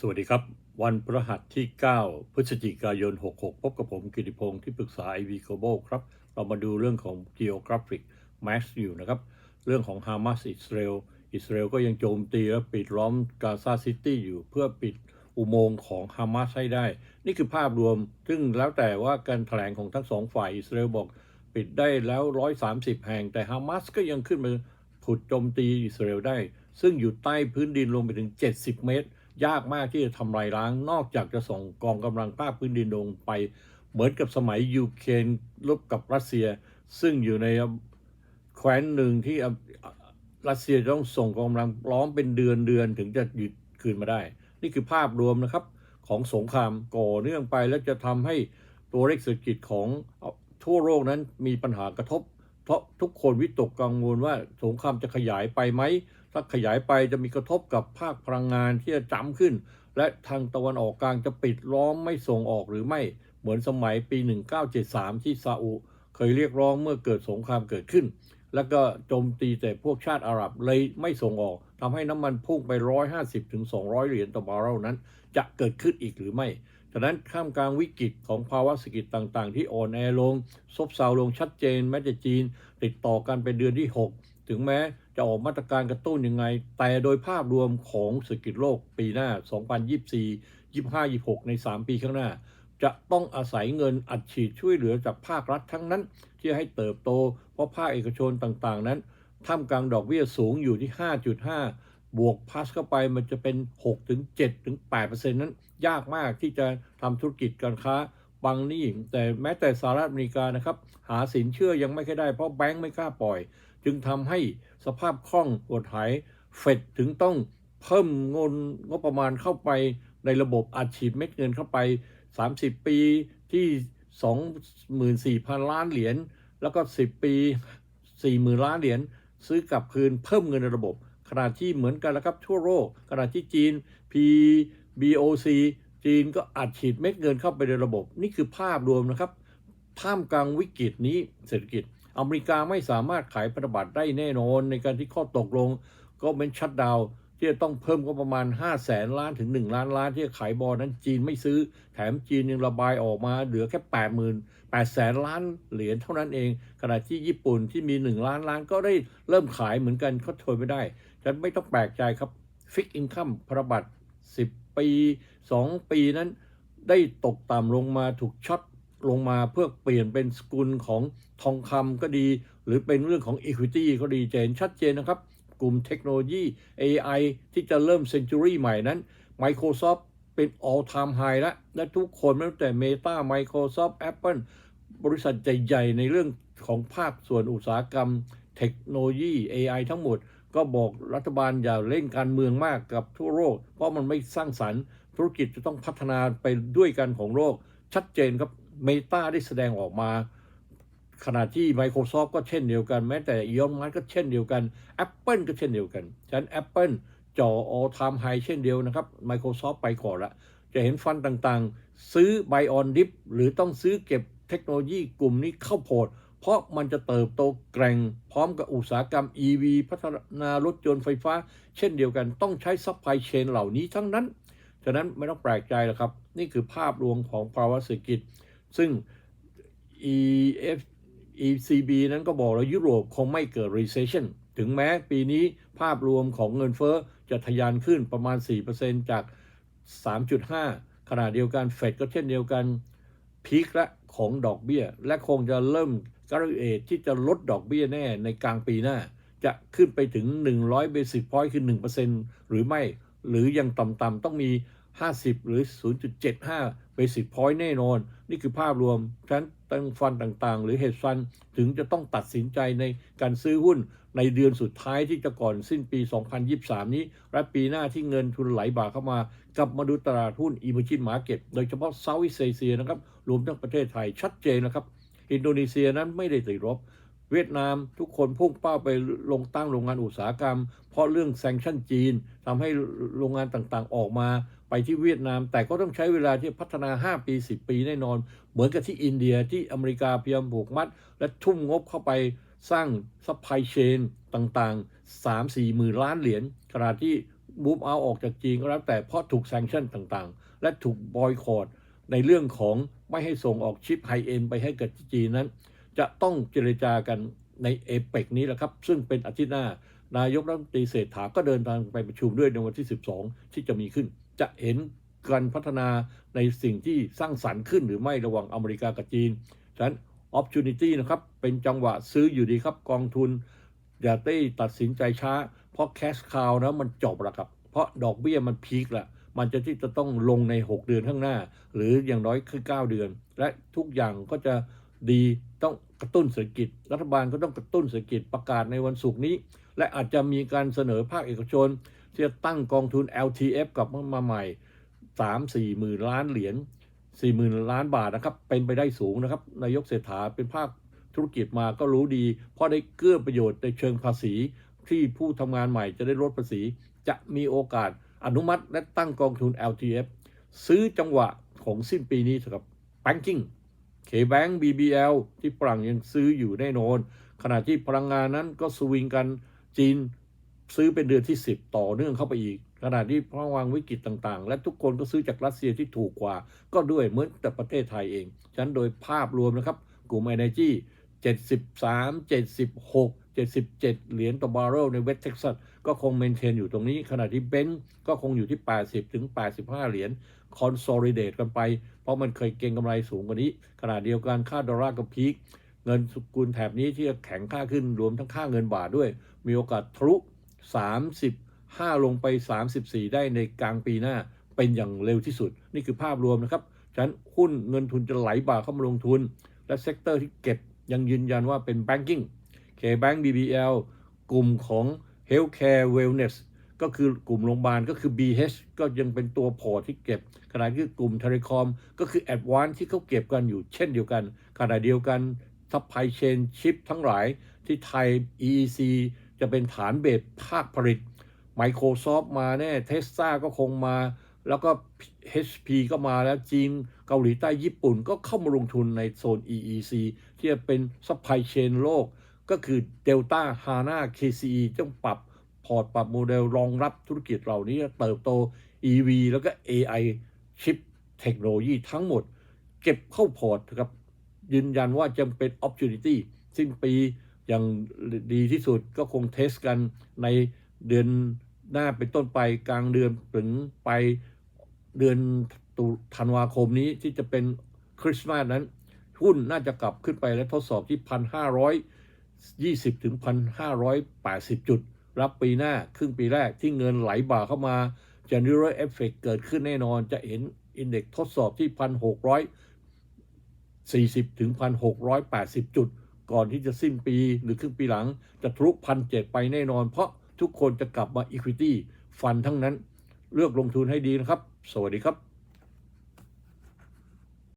สวัสดีครับ วันพฤหัสที่ 9 พฤศจิกายน 66 พบกับผมกิติพงศ์ที่ปรึกษา IV Global ครับ เรามาดูเรื่องของ Geographic Max อยู่นะครับ เรื่องของฮามาสอิสราเอลอิสราเอลก็ยังโจมตีและปิดล้อมกาซาซิตี้อยู่เพื่อปิดอุโมงค์ของฮามาสให้ได้ นี่คือภาพรวม ซึ่งแล้วแต่ว่าการแถลงของทั้งสองฝ่ายอิสราเอลบอกปิดได้แล้ว 130 แห่ง แต่ฮามาสก็ยังขึ้นมาผุดโจมตีอิสราเอลได้ ซึ่งอยู่ใต้พื้นดินลงไปถึง 70 เมตร ยากมากที่จะทำลายล้าง นอกจากจะส่งกองกำลังภาคพื้นดินลงไป เหมือนกับสมัยยูเครนรบกับรัสเซีย ซึ่งอยู่ในแคว้นหนึ่งที่รัสเซียต้องส่งกองกำลังล้อมเป็นเดือนเดือนถึงจะหยุดคืนมาได้ นี่คือภาพรวมนะครับของสงครามก่อเนื่องไปแล้วจะทำให้ตัวเลขเศรษฐกิจของทั่วโลกนั้นมีปัญหากระทบ เพราะทุกคนวิตกกังวลว่าสงครามจะขยายไปไหม ถ้าขยายไปจะมีกระทบกับภาคพลังงานที่จะจำขึ้น และทางตะวันออกกลางจะปิดล้อมไม่ส่งออกหรือไม่เหมือนสมัยปี 1973 ที่ซาอุเคยเรียกร้องเมื่อเกิดสงครามเกิดขึ้น แล้วก็โจมตีแต่พวกชาติอาหรับเลยไม่ส่งออกทำให้น้ำมันพุ่งไป 150ถึง200 เหรียญต่อบาร์เรลนั้น จะเกิดขึ้นอีกหรือไม่ฉะนั้นข้ามกลางวิกฤตของภาวะเศรษฐกิจต่างๆ ที่อ่อนแอลง ซบเซาลงชัดเจนแม้แต่จีน ติดต่อกันเป็นเดือนที่ 6 ถึงแม้จะออกมาตรการกระตุ้นยังไง แต่โดยภาพรวมของเศรษฐกิจโลกปีหน้า 2024 25 26 ใน 3 ปีข้างหน้า จะต้องอาศัยเงินอัดฉีดช่วยเหลือจากภาครัฐทั้งนั้น ที่ให้เติบโต เพราะภาคเอกชนต่างๆ นั้นท่ามกลางดอกเบี้ยสูงอยู่ที่ 5.5 บวกพัสเข้าไปมันจะเป็น 6 ถึง 7 ถึง 8%นั้น ยากมากที่จะทำธุรกิจการค้าบางนี่แต่แม้แต่สหรัฐอเมริกานะครับ หาสินเชื่อยังไม่ค่อยได้เพราะแบงก์ไม่กล้าปล่อย จึงทำให้สภาพคล่องอดหายเฟดถึงต้องเพิ่มเงินงบประมาณเข้าไปในระบบอัดฉีดเม็ดเงินเข้าไป 30 ปีที่ 24,000 ล้านเหรียญแล้วก็ 10 ปี 40,000 ล้านเหรียญซื้อกลับคืนเพิ่มเงินในระบบ ขณะที่เหมือนกันแล้วครับทั่วโลกขณะที่จีน PBOC จีนก็อัดฉีดเม็ดเงินเข้าไปในระบบ นี่คือภาพรวมนะครับท่ามกลางวิกฤตนี้เศรษฐกิจ อเมริกาไม่สามารถขายพันธบัตรได้แน่นอน ในการที่ข้อตกลงก็เป็นชัดดาวที่จะต้องเพิ่มก็ประมาณ 5 0 0แสนล้านถึง 1 ล้านล้านที่จะขายบอลนั้นจีนไม่ซื้อ แถมจีนยังระบายออกมาเหลือแค่ 8 0 0 0 0 8แสนล้านเหรียญเท่านั้นเอง ขณะที่ญี่ปุ่นที่มี 1 ล้านล้านก็ได้เริ่มขายเหมือนกันเขาทนไม่ได้ฉันไม่ต้องแปลกใจครับฟิกอินคัมพันธบัตร10 ปี 2 ปีนั้นได้ตกต่ำลงมาถูกช็อต ลงมาเพื่อเปลี่ยนเป็นสกุลของทองคำก็ดี หรือเป็นเรื่องของ Equity ก็ดีเจนชัดเจนนะครับ กลุ่มเทคโนโลยี AI ที่จะเริ่มเซนจูรี่ใหม่นั้น Microsoft เป็น all time high แล้วและทุกคนไม่ว่าแต่ Meta Microsoft Apple บริษัทใหญ่ๆในเรื่องของภาคส่วนอุตสาหกรรม เทคโนโลยี AI ทั้งหมด ก็บอกรัฐบาลอย่าเล่นการเมืองมากกับทั่วโลก เพราะมันไม่สร้างสรรค์ ธุรกิจจะต้องพัฒนาไปด้วยกันของโลกชัดเจนครับ Meta ได้แสดงออกมา ขณะที่ Microsoft ก็เช่นเดียวกัน แม้แต่อีออนมัสก็เช่นเดียวกัน Apple ก็เช่นเดียวกัน ฉะนั้น Apple จ่อ all time high เช่นเดียวนะครับ Microsoft ไปก่อนละ จะเห็นฟันต่างๆ ซื้อ buy on dip หรือต้องซื้อเก็บเทคโนโลยีกลุ่มนี้เข้าโพร์ตเพราะมันจะเติบโตแกร่งพร้อมกับอุตสาหกรรม EV พัฒนารถยนต์ไฟฟ้า เช่นเดียวกันต้องใช้ซัพพลายเชนเหล่านี้ทั้งนั้น ฉะนั้นไม่ต้องแปลกใจหรอกครับ นี่คือภาพรวมของภาวะเศรษฐกิจ ซึ่ง EF ECB นั้นก็บอกแล้วยุโรปคงไม่เกิด recession ถึงแม้ปีนี้ภาพรวมของเงินเฟ้อจะทะยานขึ้นประมาณ 4%จาก 3.5 ขณะเดียวกันเฟดก็เช่นเดียวกันพีคละของดอกเบี้ย และคงจะเริ่มการเอทที่จะลดดอกเบี้ยแน่ในกลางปีหน้า จะขึ้นไปถึง 100 basis point คือ 1%หรือไม่ หรือยังต่ำๆต้องมี 50 หรือ 0.75 basis point แน่นอน นี่คือภาพรวมฉะนั้นตั้งฟันต่างๆ หรือเหตุฟันถึงจะต้องตัดสินใจในการซื้อหุ้นในเดือนสุดท้ายที่จะก่อนสิ้นปี 2023 นี้ และปีหน้าที่เงินทุนไหลบ่าเข้ามา กลับมาดูตลาดหุ้น emerging market โดยเฉพาะ Southeast Asia นะครับรวมทั้งประเทศไทยชัดเจนนะครับ อินโดนีเซียนั้นไม่ได้ติดลบ เวียดนามทุกคนพุ่งเป้าไปลงตั้งโรงงานอุตสาหกรรม เพราะเรื่องแซงชั่นจีนทำให้โรงงานต่างๆออกมาไปที่เวียดนาม แต่ก็ต้องใช้เวลาที่พัฒนา 5 ปี 10 ปีแน่นอน เหมือนกับที่อินเดียที่อเมริกาพยายามผูกมัด และทุ่มงบเข้าไปสร้างซัพพลายเชนต่างๆ 3-4หมื่นล้านเหรียญขณะที่มูฟเอาออกจากจีนก็แล้วแต่เพราะถูกแซงชั่นต่างๆ และถูกบอยคอรดในเรื่องของไม่ให้ส่งออกชิปไฮเอ็นไปให้กับจีนนั้น จะต้องเจรจากันในเอเปกนี้แหละครับ ซึ่งเป็นอาทิตย์หน้านายกรัฐมนตรีเศรษฐาก็เดินทางไปประชุมด้วยในวันที่ 12 ที่จะมีขึ้น จะเห็นการพัฒนาในสิ่งที่สร้างสรรค์ขึ้นหรือไม่ระหว่างอเมริกากับจีน ฉะนั้น opportunity นะครับ เป็นจังหวะซื้ออยู่ดีครับกองทุน อย่าได้ตัดสินใจช้า เพราะ cash cow นะมันจบแล้วครับ เพราะดอกเบี้ยมันพีคละมันจะที่จะต้องลงใน 6 เดือนข้างหน้า หรืออย่างน้อยคือ 9 เดือน และทุกอย่างก็จะดี ต้องกระตุ้นเศรษฐกิจ รัฐบาลก็ต้องกระตุ้นเศรษฐกิจประกาศในวันศุกร์นี้ และอาจจะมีการเสนอภาคเอกชน ที่จะตั้งกองทุน LTF กลับมาใหม่ 3 4หมื่นล้านเหรียญ4หมื่นล้านบาทนะครับ เป็นไปได้สูงนะครับ นายกเศรษฐาเป็นภาคธุรกิจมาก็รู้ดี เพราะได้เกื้อประโยชน์ในเชิงภาษี ที่ผู้ทำงานใหม่จะได้ลดภาษี จะมีโอกาสอนุมัติและตั้งกองทุน LTF ซื้อจังหวะของสิ้นปีนี้สำหรับ Banking K-Bank BBL ที่ฝรั่งยังซื้ออยู่แน่นอน ขณะที่พลังงานนั้นก็สวิงกันจีนซื้อเป็นเดือนที่ 10 ต่อเนื่องเข้าไปอีก ขณะที่ระวังวิกฤตต่างๆ และทุกคนก็ซื้อจากรัสเซียที่ถูกกว่า ก็ด้วยเหมือนแต่ประเทศไทยเอง ฉะนั้นโดยภาพรวมนะครับ กลุ่ม Energy 73 76 77 เหรียญต่อบาร์เรลในเวสเท็กซัส ก็คงเมนเทนอยู่ตรงนี้ขณะที่เบนซ์ก็คงอยู่ที่ 80 ถึง 85 เหรียญคอนโซลิเดตกันไป เพราะมันเคยเก็งกำไรสูงกว่านี้ ขณะเดียวกันค่าดอลลาร์ก็พีคเงินสกุลแถบนี้ที่จะแข็งค่าขึ้นรวมทั้งค่าเงินบาทด้วย มีโอกาสทะลุ35 ลงไป 34 ได้ในกลางปีหน้าเป็นอย่างเร็วที่สุด นี่คือภาพรวมนะครับฉะนั้นหุ้นเงินทุนจะไหลบ่าเข้ามาลงทุน และเซกเตอร์ที่เก็บยังยืนยันว่าเป็น banking K-Bank BBL กลุ่มของ Healthcare Wellness ก็คือกลุ่มโรงพยาบาลก็คือ BH ก็ยังเป็นตัวพอที่เก็บ ขณะที่กลุ่ม Telecom ก็คือ Advance ที่เขาเก็บกันอยู่เช่นเดียวกัน ขณะเดียวกัน Supply Chain Chip ทั้งหลายที่ไทย EEC จะเป็นฐานเบสภาคผลิต Microsoft มาแน่ Tesla ก็คงมา แล้วก็ HP ก็มาแล้วจีนเกาหลีใต้ญี่ปุ่นก็เข้ามาลงทุนในโซน EEC ที่จะเป็น Supply Chain โลก ก็คือ Delta HANA KCE ต้องปรับพอร์ตปรับโมเดลรองรับธุรกิจเหล่านี้เติบโต EV แล้วก็ AI ชิปเทคโนโลยีทั้งหมด เก็บเข้าพอร์ตครับยืนยันว่าจะเป็น opportunity สิ้นปีอย่างดีที่สุดก็คงเทสกันในเดือนหน้าเป็นต้นไปกลางเดือนถึงไปเดือนตุธันวาคมนี้ที่จะเป็นคริสต์มาสนั้น หุ้นน่าจะกลับขึ้นไปและทดสอบที่พันห้าร้อย ยี่สิบถึงพันห้าร้อยแปดสิบจุด รับปีหน้าครึ่งปีแรกที่เงินไหลบ่าเข้ามา January Effect เกิดขึ้นแน่นอนจะเห็นอินเด็กทดสอบที่พันหกร้อยสี่สิบถึงพันหกร้อยแปดสิบจุด ก่อนที่จะสิ้นปีหรือครึ่งปีหลังจะทะลุพันเจ็ดไปแน่นอน เพราะทุกคนจะกลับมา Equity ฟันทั้งนั้น เลือกลงทุนให้ดีนะครับ สวัสดีครับ